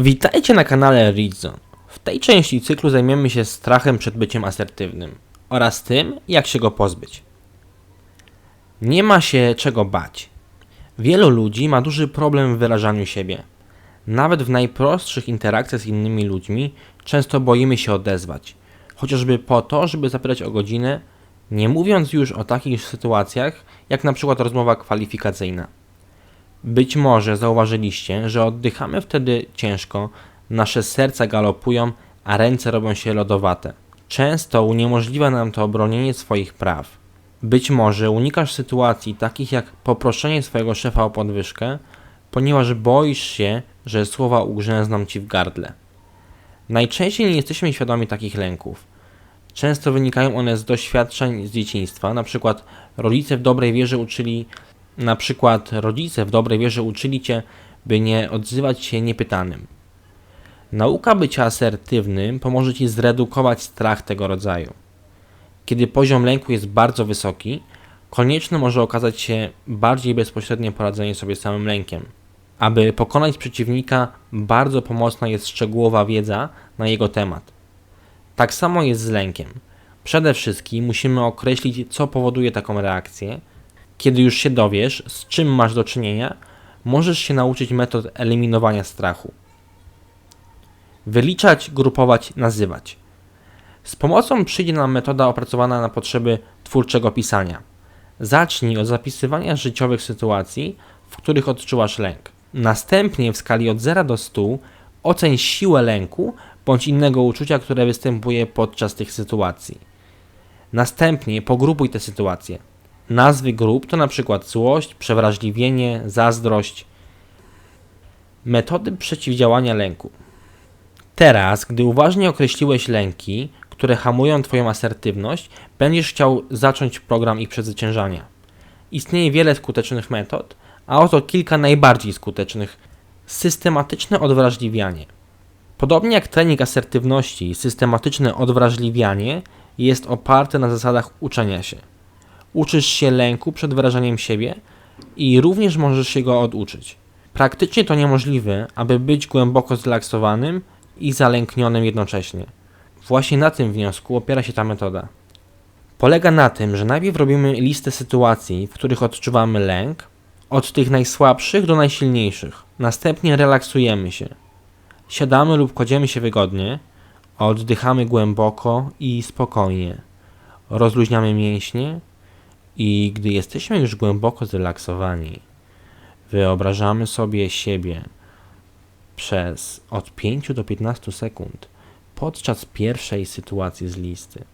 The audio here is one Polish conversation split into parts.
Witajcie na kanale Rizzo. W tej części cyklu zajmiemy się strachem przed byciem asertywnym oraz tym, jak się go pozbyć. Nie ma się czego bać. Wielu ludzi ma duży problem w wyrażaniu siebie. Nawet w najprostszych interakcjach z innymi ludźmi często boimy się odezwać, chociażby po to, żeby zapytać o godzinę, nie mówiąc już o takich sytuacjach, jak na przykład rozmowa kwalifikacyjna. Być może zauważyliście, że oddychamy wtedy ciężko, nasze serca galopują, a ręce robią się lodowate. Często uniemożliwia nam to obronienie swoich praw. Być może unikasz sytuacji takich jak poproszenie swojego szefa o podwyżkę, ponieważ boisz się, że słowa ugrzęzną ci w gardle. Najczęściej nie jesteśmy świadomi takich lęków. Często wynikają one z doświadczeń z dzieciństwa, na przykład rodzice w dobrej wierze uczyli na przykład rodzice w dobrej wierze uczyli cię, by nie odzywać się niepytanym. Nauka bycia asertywnym pomoże ci zredukować strach tego rodzaju. Kiedy poziom lęku jest bardzo wysoki, konieczne może okazać się bardziej bezpośrednie poradzenie sobie z samym lękiem. Aby pokonać przeciwnika, bardzo pomocna jest szczegółowa wiedza na jego temat. Tak samo jest z lękiem. Przede wszystkim musimy określić, co powoduje taką reakcję. Kiedy już się dowiesz, z czym masz do czynienia, możesz się nauczyć metod eliminowania strachu. Wyliczać, grupować, nazywać. Z pomocą przyjdzie nam metoda opracowana na potrzeby twórczego pisania. Zacznij od zapisywania życiowych sytuacji, w których odczuwasz lęk. Następnie w skali od 0 do 100 oceń siłę lęku bądź innego uczucia, które występuje podczas tych sytuacji. Następnie pogrupuj te sytuacje. Nazwy grup to na przykład złość, przewrażliwienie, zazdrość. Metody przeciwdziałania lęku. Teraz, gdy uważnie określiłeś lęki, które hamują Twoją asertywność, będziesz chciał zacząć program ich przezwyciężania. Istnieje wiele skutecznych metod, a oto kilka najbardziej skutecznych. Systematyczne odwrażliwianie. Podobnie jak trening asertywności, systematyczne odwrażliwianie jest oparte na zasadach uczenia się. Uczysz się lęku przed wyrażaniem siebie i również możesz się go oduczyć. Praktycznie to niemożliwe, aby być głęboko zrelaksowanym i zalęknionym jednocześnie. Właśnie na tym wniosku opiera się ta metoda. Polega na tym, że najpierw robimy listę sytuacji, w których odczuwamy lęk, od tych najsłabszych do najsilniejszych. Następnie relaksujemy się. Siadamy lub kładziemy się wygodnie, oddychamy głęboko i spokojnie. Rozluźniamy mięśnie i gdy jesteśmy już głęboko zrelaksowani, wyobrażamy sobie siebie przez od 5 do 15 sekund podczas pierwszej sytuacji z listy.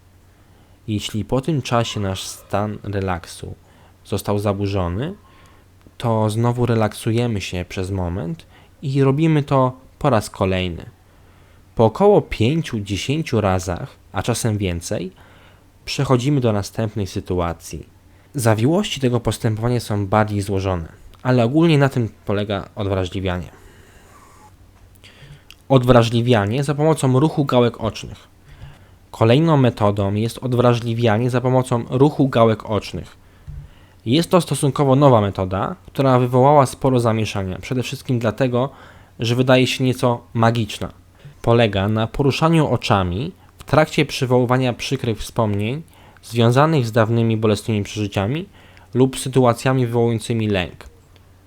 Jeśli po tym czasie nasz stan relaksu został zaburzony, to znowu relaksujemy się przez moment i robimy to po raz kolejny. Po około 5-10 razach, a czasem więcej, przechodzimy do następnej sytuacji. Zawiłości tego postępowania są bardziej złożone, ale ogólnie na tym polega odwrażliwianie. Odwrażliwianie za pomocą ruchu gałek ocznych. Kolejną metodą jest odwrażliwianie za pomocą ruchu gałek ocznych. Jest to stosunkowo nowa metoda, która wywołała sporo zamieszania, przede wszystkim dlatego, że wydaje się nieco magiczna. Polega na poruszaniu oczami w trakcie przywoływania przykrych wspomnień związanych z dawnymi bolesnymi przeżyciami lub sytuacjami wywołującymi lęk.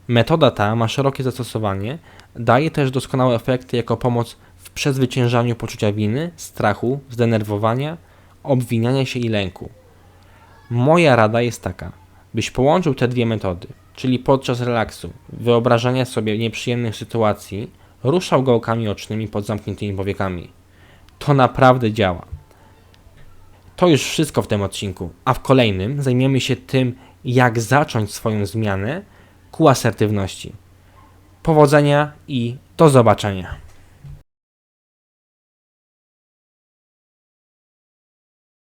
Metoda ta ma szerokie zastosowanie, daje też doskonałe efekty jako pomoc w przezwyciężaniu poczucia winy, strachu, zdenerwowania, obwiniania się i lęku. Moja rada jest taka, byś połączył te dwie metody, czyli podczas relaksu, wyobrażania sobie nieprzyjemnych sytuacji, ruszał gałkami ocznymi pod zamkniętymi powiekami. To naprawdę działa. To już wszystko w tym odcinku, a w kolejnym zajmiemy się tym, jak zacząć swoją zmianę ku asertywności. Powodzenia i do zobaczenia.